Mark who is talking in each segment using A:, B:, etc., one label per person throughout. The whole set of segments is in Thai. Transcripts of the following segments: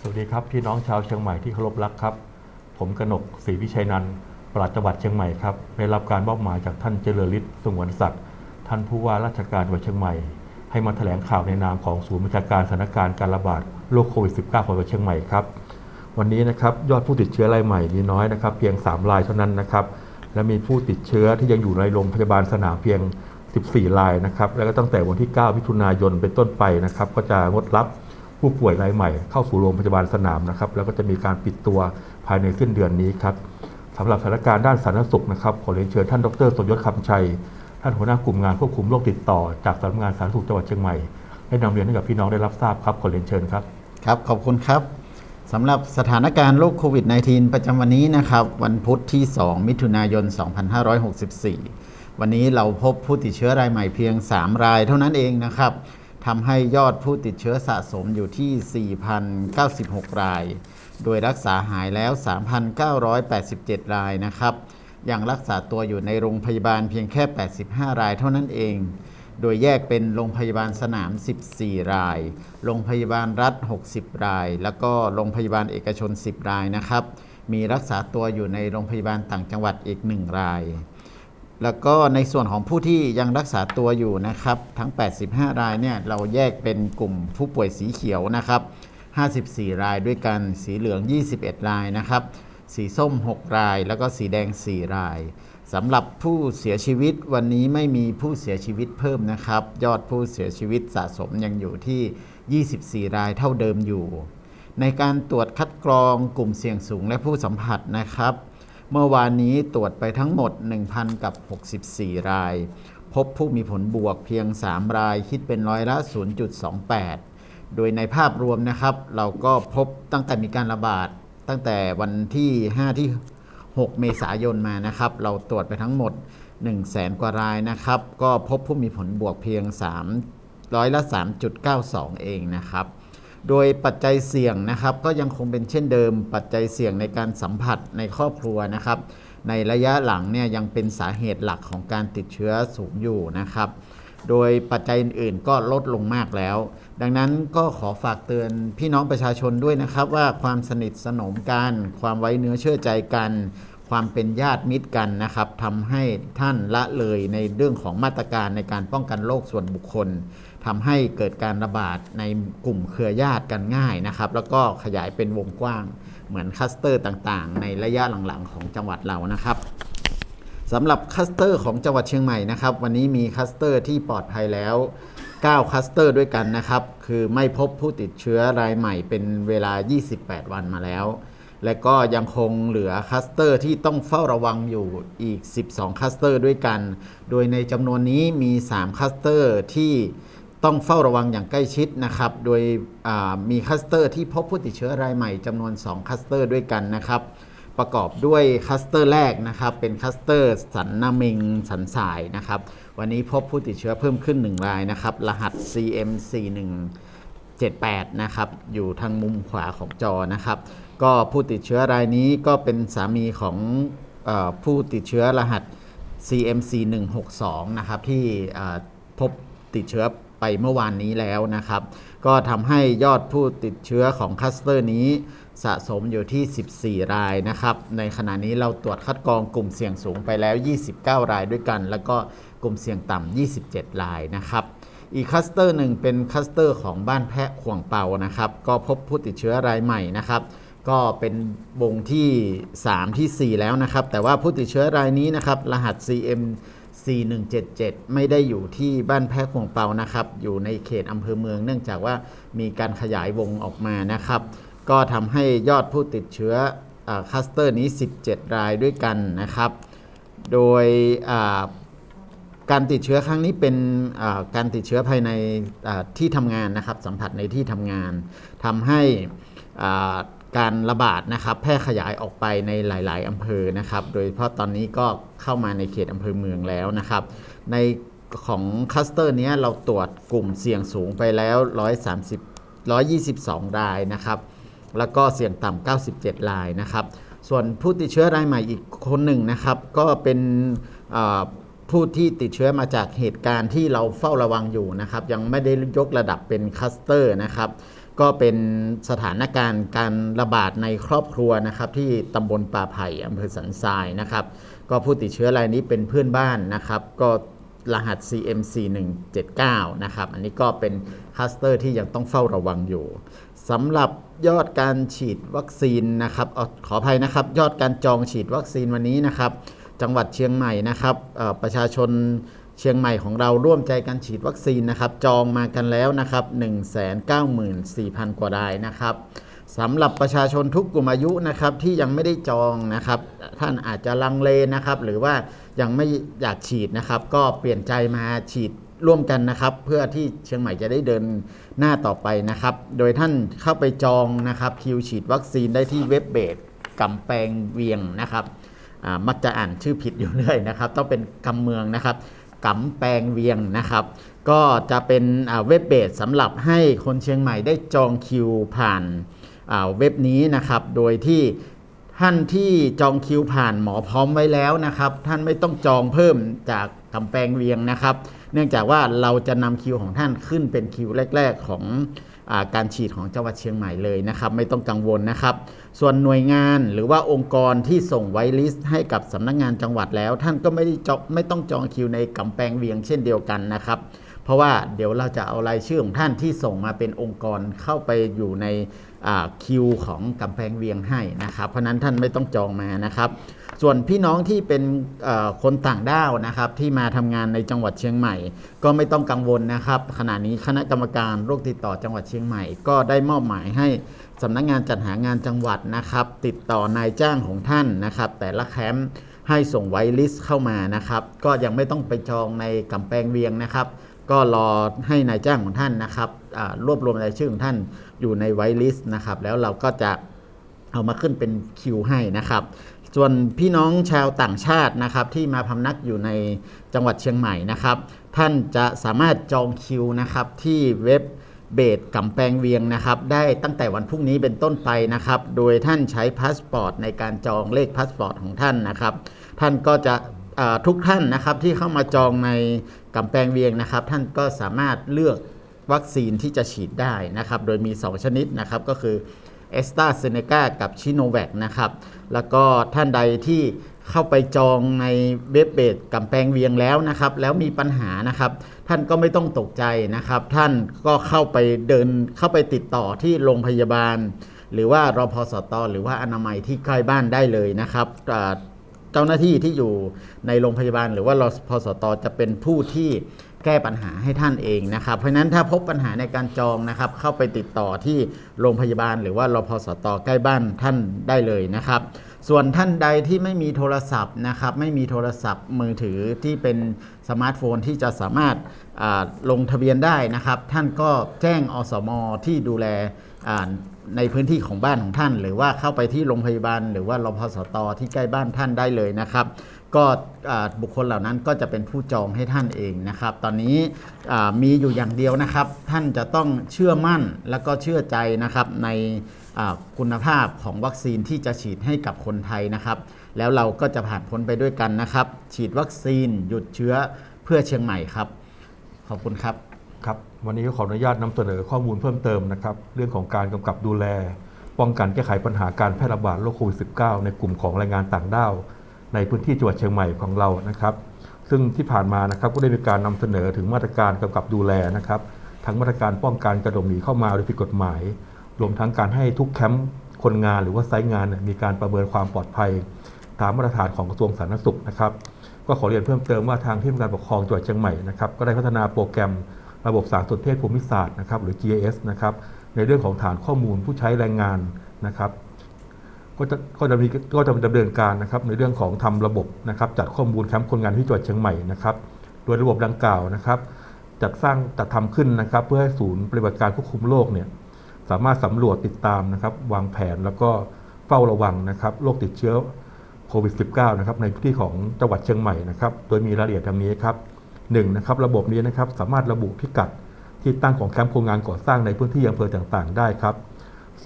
A: สวัสดีครับ พี่น้องชาวเชียงใหม่ที่เคารพรักครับ ผมกนกศรีวิชัยนันท์ปลัดจังหวัดเชียงใหม่ครับได้รับการมอบหมายจากท่านเจริญฤทธิ์สงวนศักดิ์ท่านผู้ว่าราชการจังหวัดเชียงใหม่ ให้มาแถลงข่าวในนามของศูนย์บัญชาการสถานการณ์การระบาดโรคโควิด -19 ของจังหวัดเชียงใหม่ครับวันนี้นะครับยอดผู้ติดเชื้อรายใหม่มีน้อยนะครับ เพียง 3 รายเท่านั้นนะครับและมีผู้ติดเชื้อที่ยังอยู่ในโรงพยาบาลสนามเพียง 14 รายนะครับ แล้วก็ตั้งแต่วันที่ 9 มิถุนายนเป็นต้นไปนะครับ ก็จะงดรับ ผู้ป่วยรายใหม่เข้าสู่โรงพยาบาลสนามนะครับ แล้วก็จะมีการปิดตัวภายในสิ้นเดือนนี้ครับสำหรับสถานการณ์ด้านสาธารณสุขนะครับขอเรียนเชิญท่านดรสมยศคำชัย ท่านหัวหน้ากลุ่มงานควบคุมโรคติดต่อ จากสำนักงานสาธารณสุขจังหวัดเชียงใหม่ได้นำเรียนให้กับพี่น้องได้รับทราบครับขอเรียนเชิญครับ
B: ครับขอบคุณครับสำหรับสถานการณ์โรคโควิด -19 ประจำวันนี้นะครับ วันพุธที่ 2 มิถุนายน 2564 วันนี้เราพบผู้ติดเชื้อรายใหม่เพียง 3 รายเท่านั้นเองนะครับ ทำให้ยอดผู้ติดเชื้อสะสมอยู่ที่ 4,096 ราย โดยรักษาหายแล้ว 3,987 รายนะครับ ยังรักษาตัวอยู่ในโรงพยาบาลเพียงแค่ 85 รายเท่านั้นเอง โดยแยกเป็นโรงพยาบาลสนาม 14 ราย โรงพยาบาลรัฐ 60 ราย แล้วก็โรงพยาบาลเอกชน 10 รายนะครับ มีรักษาตัวอยู่ในโรงพยาบาลต่างจังหวัดอีก 1 ราย แล้วก็ในส่วนของผู้ที่ยังรักษาตัวอยู่นะครับ ทั้ง 85 รายเนี่ยเราแยกเป็นกลุ่มผู้ป่วยสีเขียวนะครับ 54 รายด้วยกัน สีเหลือง 21 รายนะครับ สีส้ม 6 ราย แล้วก็สีแดง 4 รายสำหรับผู้เสียชีวิตวันนี้ไม่มีผู้เสียชีวิตเพิ่มนะครับ ยอดผู้เสียชีวิตสะสมยังอยู่ที่ 24 รายเท่าเดิมอยู่ ในการตรวจคัดกรองกลุ่มเสี่ยงสูงและผู้สัมผัสนะครับ เมื่อวานนี้ตรวจไปทั้งหมด 1,000 กับ 64 ราย พบผู้มีผลบวกเพียง 3 รายคิดเป็นร้อยละ 0.28 โดยในภาพรวมนะครับ เราก็พบตั้งแต่มีการระบาด ตั้งแต่วันที่ 5 ที่ 6 เมษายนมานะครับ เราตรวจไปทั้งหมด 1 0 0 0 0แสนกว่ารายนะครับ ก็พบผู้มีผลบวกเพียง 3 ร้อยละ 3.92 เองนะครับ โดยปัจจัยเสี่ยงนะครับก็ยังคงเป็นเช่นเดิม ปัจจัยเสี่ยงในการสัมผัสในครอบครัวนะครับ ในระยะหลังเนี่ยยังเป็นสาเหตุหลักของการติดเชื้อสูงอยู่นะครับ โดยปัจจัยอื่นๆก็ลดลงมากแล้ว ดังนั้นก็ขอฝากเตือนพี่น้องประชาชนด้วยนะครับ ว่าความสนิทสนมกัน ความไว้เนื้อเชื่อใจกัน ความเป็นญาติมิตรกันนะครับทำให้ท่านละเลยในเรื่องของมาตรการในการป้องกันโรคส่วนบุคคล ทำให้เกิดการระบาดในกลุ่มเครือญาติกันง่ายนะครับ แล้วก็ขยายเป็นวงกว้างเหมือนคัสเตอร์ต่างๆ ในระยะหลังๆ ของจังหวัดเรานะครับสำหรับคัสเตอร์ของจังหวัดเชียงใหม่นะครับ วันนี้มีคัสเตอร์ที่ปลอดภัยแล้ว 9 คัสเตอร์ด้วยกันนะครับ คือไม่พบผู้ติดเชื้อรายใหม่เป็นเวลา 28 วันมาแล้ว และก็ยังคงเหลือคัสเตอร์ที่ต้องเฝ้าระวังอยู่อีก 12 คัสเตอร์ด้วยกัน โดยในจำนวนนี้มี 3 คัสเตอร์ที่ ต้องเฝ้าระวังอย่างใกล้ชิดนะครับ โดยมีคัสเตอร์ที่พบผู้ติดเชื้อรายใหม่จำนวน 2 คัสเตอร์ด้วยกันนะครับ ประกอบด้วยคัสเตอร์แรกนะครับ เป็นคัสเตอร์สันนามิงสันสายนะครับ วันนี้พบผู้ติดเชื้อเพิ่มขึ้น 1 รายนะครับ รหัส CM41 78 นะครับ อยู่ทางมุมขวาของจอนะครับ ก็ผู้ติดเชื้อรายนี้ก็เป็นสามีของอผู้ติดเชื้อรหัส CMC 162 นะครับ ที่พบติดเชื้อ ไปเมื่อวานนี้แล้วนะครับ ก็ทำให้ยอดผู้ติดเชื้อของคลัสเตอร์นี้สะสมอยู่ที่ 14 รายนะครับ ในขณะนี้เราตรวจคัดกรองกลุ่มเสี่ยงสูงไปแล้ว 29 รายด้วยกัน แล้วก็กลุ่มเสี่ยงต่ำ 27 รายนะครับอีกคัสเตอร์หนึ่งเป็นคัสเตอร์ของบ้านแพะขวงเปานะครับ ก็พบผู้ติดเชื้อรายใหม่นะครับ ก็เป็นวงที่ 3 ที่ 4 แล้วนะครับ แต่ว่าผู้ติดเชื้อรายนี้นะครับ รหัส CM 4177 ไม่ได้อยู่ที่บ้านแพะขวงเปานะครับ อยู่ในเขตอำเภอเมือง เนื่องจากว่ามีการขยายวงออกมานะครับ ก็ทำให้ยอดผู้ติดเชื้ออคัสเตอร์นี้ 17 รายด้วยกันนะครับ โดยการติดเชื้อครั้งนี้เป็นการติดเชื้อภายในที่ทำงานนะครับ สัมผัสในที่ทำงานทำให้ การระบาดนะครับ แพร่ขยายออกไปในหลาย ๆอำเภอนะครับ โดยเฉพาะตอนนี้ก็เข้ามาในเขตอำเภอเมืองแล้วนะครับ ในของคลัสเตอร์นี้เราตรวจกลุ่มเสี่ยงสูงไปแล้ว 130 122 รายนะครับ แล้วก็เสี่ยงต่ำ 97 รายนะครับ ส่วนผู้ติดเชื้อรายใหม่อีกคนหนึ่งนะครับ ก็เป็นผู้ที่ติดเชื้อมาจากเหตุการณ์ที่เราเฝ้าระวังอยู่นะครับ ยังไม่ได้ยกระดับเป็นคลัสเตอร์นะครับ ก็เป็นสถานการณ์การระบาดในครอบครัวนะครับที่ตำบลป่าไผ่อำเภอสันทรายนะครับก็ผู้ติดเชื้อรายนี้เป็นเพื่อนบ้านนะครับก็รหัส CM4179 นะครับอันนี้ก็เป็นคลัสเตอร์ที่ยังต้องเฝ้าระวังอยู่สำหรับยอดการฉีดวัคซีนนะครับอขออภัยนะครับ ยอดการจองฉีดวัคซีนวันนี้นะครับ จังหวัดเชียงใหม่นะครับประชาชน เชียงใหม่ของเราร่วมใจกันฉีดวัคซีนนะครับ จองมากันแล้วนะครับ194,000 กว่ารายนะครับสำหรับประชาชนทุกกลุ่มอายุนะครับที่ยังไม่ได้จองนะครับ ท่านอาจจะลังเลนะครับ หรือว่ายังไม่อยากฉีดนะครับ ก็เปลี่ยนใจมาฉีดร่วมกันนะครับ เพื่อที่เชียงใหม่จะได้เดินหน้าต่อไปนะครับ โดยท่านเข้าไปจองนะครับคิวฉีดวัคซีนได้ที่เว็บเบสกำแพงเวียงนะครับมักจะอ่านชื่อผิดอยู่เรื่อยนะครับ ต้องเป็นกำเมืองนะครับ กำแปงเวียงนะครับ ก็จะเป็นเว็บเบสสำหรับให้คนเชียงใหม่ได้จองคิวผ่านเว็บนี้นะครับ โดยที่ท่านที่จองคิวผ่านหมอพร้อมไว้แล้วนะครับ ท่านไม่ต้องจองเพิ่มจากกำแพงเวียงนะครับ เนื่องจากว่าเราจะนำคิวของท่านขึ้นเป็นคิวแรก ๆ ของอาการฉีดของจังหวัดเชียงใหม่เลยนะครับ ไม่ต้องกังวลนะครับ ส่วนหน่วยงานหรือว่าองค์กรที่ส่งไวลิสต์ให้กับสำนักงานจังหวัดแล้ว ท่านก็ไม่ได้จองไม่ต้องจองคิวในกำแพงเวียงเช่นเดียวกันนะครับ เพราะว่าเดี๋ยวเราจะเอารายชื่อของท่านที่ส่งมาเป็นองค์กรเข้าไปอยู่ในคิวของกำแพงเวียงให้นะครับ เพราะนั้นท่านไม่ต้องจองมานะครับ ส่วนพี่น้องที่เป็นคนต่างด้าวนะครับ ที่มาทำงานในจังหวัดเชียงใหม่ ก็ไม่ต้องกังวลนะครับ ขณะนี้คณะกรรมการโรคติดต่อจังหวัดเชียงใหม่ ก็ได้มอบหมายให้สำนักงานจัดหางานจังหวัดนะครับ ติดต่อนายจ้างของท่านนะครับ แต่ละแคมป์ให้ส่งไวลิสต์เข้ามานะครับ ก็ยังไม่ต้องไปจองในกำแพงเวียงนะครับ ก็รอให้นายจ้างของท่านนะครับรวบรวมรายชื่อของท่านอยู่ในไวลิสต์นะครับ แล้วเราก็จะเอามาขึ้นเป็นคิวให้นะครับ ส่วนพี่น้องชาวต่างชาตินะครับที่มาพำนักอยู่ในจังหวัดเชียงใหม่นะครับ ท่านจะสามารถจองคิวนะครับที่เว็บเบสกำแพงเวียงนะครับ ได้ตั้งแต่วันพรุ่งนี้เป็นต้นไปนะครับ โดยท่านใช้พาสปอร์ตในการจองเลขพาสปอร์ตของท่านนะครับ ท่านก็จะทุกท่านนะครับที่เข้ามาจองในกำแพงเวียงนะครับ ท่านก็สามารถเลือกวัคซีนที่จะฉีดได้นะครับ โดยมี 2 ชนิดนะครับก็คือ เอสตาเซเนกากับชิโนแวคนะครับ แล้วก็ท่านใดที่เข้าไปจองในเว็บเบสกำแพงเวียงแล้วนะครับ แล้วมีปัญหานะครับ ท่านก็ไม่ต้องตกใจนะครับ ท่านก็เข้าไปเดินเข้าไปติดต่อที่โรงพยาบาล หรือว่ารพสตหรือว่าอนามัยที่ใกล้บ้านได้เลยนะครับเจ้าหน้าที่ที่อยู่ในโรงพยาบาล หรือว่ารพสตจะเป็นผู้ที่ แก้ปัญหาให้ท่านเองนะครับ เพราะฉะนั้นถ้าพบปัญหาในการจองนะครับ เข้าไปติดต่อที่โรงพยาบาล หรือว่ารพสตใกล้บ้านท่านได้เลยนะครับ ส่วนท่านใดที่ไม่มีโทรศัพท์นะครับ ไม่มีโทรศัพท์มือถือที่เป็นสมาร์ทโฟนที่จะสามารถลงทะเบียนได้นะครับ ท่านก็แจ้งอสมที่ดูแลในพื้นที่ของบ้านของท่าน หรือว่าเข้าไปที่โรงพยาบาล หรือว่ารพสตที่ใกล้บ้านท่านได้เลยนะครับ ก็บุคคลเหล่านั้นก็จะเป็นผู้จองให้ท่านเองนะครับ ตอนนี้มีอยู่อย่างเดียวนะครับ ท่านจะต้องเชื่อมั่นและก็เชื่อใจนะครับในคุณภาพของวัคซีนที่จะฉีดให้กับคนไทยนะครับ แล้วเราก็จะผ่านพ้นไปด้วยกันนะครับ ฉีดวัคซีนหยุดเชื้อเพื่อเชียงใหม่ครับ ขอบคุณครับ
A: ครับ วันนี้ก็ขออนุญาตนำเสนอข้อมูลเพิ่มเติมนะครับ เรื่องของการกำกับดูแล ป้องกันแก้ไขปัญหาการแพร่ระบาดโรคโควิด -19 ในกลุ่มของแรงงานต่างด้าว ในพื้นที่จังหวัดเชียงใหม่ของเรานะครับ ซึ่งที่ผ่านมานะครับก็ได้มีการนำเสนอถึงมาตรการกำกับดูแลนะครับทั้งมาตรการป้องกันกระโดดหนีเข้ามาโดยผิดกฎหมาย รวมทั้งการให้ทุกแคมป์คนงานหรือว่าไซต์งานมีการประเมินความปลอดภัย ตามมาตรฐานของกระทรวงสาธารณสุขนะครับก็ขอเรียนเพิ่มเติมว่าทางที่ทำการปกครองจังหวัดเชียงใหม่นะครับก็ได้พัฒนาโปรแกรมระบบสารสนเทศภูมิศาสตร์นะครับหรือ GIS นะครับในเรื่องของฐานข้อมูลผู้ใช้แรงงานนะครับ ก็จะก็จะมีก็จะดำเนินการนะครับในเรื่องของทำระบบนะครับจัดข้อมูลแคมป์คนงานที่จังหวัดเชียงใหม่นะครับโดยระบบดังกล่าวนะครับ จัดสร้างจัดทำขึ้นนะครับ เพื่อให้ศูนย์ปฏิบัติการควบคุมโรคเนี่ยสามารถสำรวจติดตามนะครับ วางแผนแล้วก็เฝ้าระวังนะครับโรคติดเชื้อโควิด -19 นะครับในพื้นที่ของจังหวัดเชียงใหม่นะครับโดยมีรายละเอียดดังนี้ครับหนึ่งนะครับระบบนี้นะครับสามารถระบุพิกัดที่ตั้งของแคมป์คนงานก่อสร้างในพื้นที่อำเภอต่างๆ ได้ครับ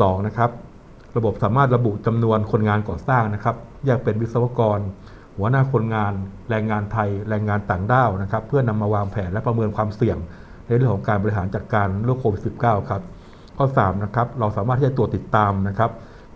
A: สองนะครับ ระบบสามารถระบุจำนวนคนงานก่อสร้างนะครับแยกเป็นวิศวกร หัวหน้าคนงาน แรงงานไทย แรงงานต่างด้าวนะครับ เพื่อนำมาวางแผนและประเมินความเสี่ยง ในเรื่องของการบริหารจัดการโรคโควิด -19 ครับ ข้อ3นะครับเราสามารถที่จะตรวจติดตามนะครับ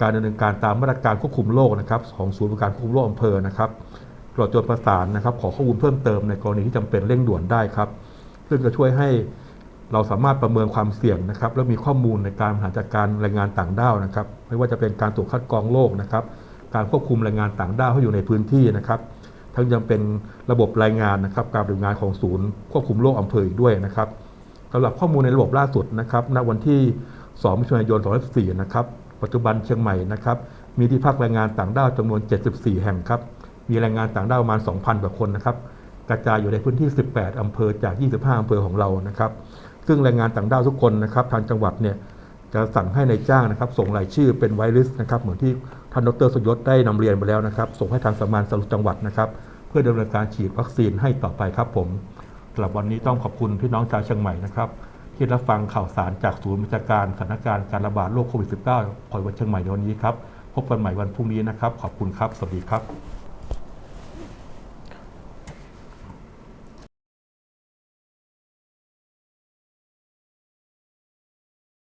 A: การดำเนินการตามมาตรการควบคุมโรคนะครับของศูนย์บริการควบคุมโรคอำเภอนะครับตรวจจดประสานนะครับ ขอข้อมูลเพิ่มเติมในกรณีที่จำเป็นเร่งด่วนได้ครับ ซึ่งจะช่วยให้ เราสามารถประเมินความเสี่ยงนะครับและมีข้อมูลในการบริหารจัดการแรงงานต่างด้าวนะครับไม่ว่าจะเป็นการตรวจคัดกรองโรคนะครับการควบคุมแรงงานต่างด้าวให้อยู่ในพื้นที่นะครับทั้งยังเป็นระบบรายงานนะครับการปฏิบัติงานของศูนย์ควบคุมโรคอำเภออีกด้วยนะครับสำหรับข้อมูลในระบบล่าสุดนะครับณวันที่ 2 มิถุนายน 2014 นะครับ ปัจจุบันเชียงใหม่นะครับมีที่พักแรงงานต่างด้าวจำนวน 74 แห่งครับมีแรงงานต่างด้าวประมาณ 2,000 กว่าคนนะครับกระจายอยู่ในพื้นที่ 18 อำเภอจาก 25 อำเภอของเรานะครับ ซึ่งแรงงานต่างด้าวทุกคนนะครับทางจังหวัดเนี่ยจะสั่งให้ในายจ้างนะครับ ส่งรายชื่อเป็นไวลิสนะครับเหมือนที่ท่านดรสยศได้นำเรียนไปแล้วนะครับ ส่งให้ทางสำนักงานสาธารณสุขจังหวัดนะครับ เพื่อดำเนินการฉีดวัคซีนให้ต่อไปครับผมสำหรับวันนี้ต้องขอบคุณพี่น้องชาวเชียงใหม่นะครับที่รับฟังข่าวสารจากศูนย์บัญชาการสถานการณ์การระบาดโรคโควิด -19 ของจังวัดเชียงใหม่ในวันนี้ครับ พบกันใหม่วันพรุ่งนี้นะครับ ขอบคุณครับ สวัสดีครับ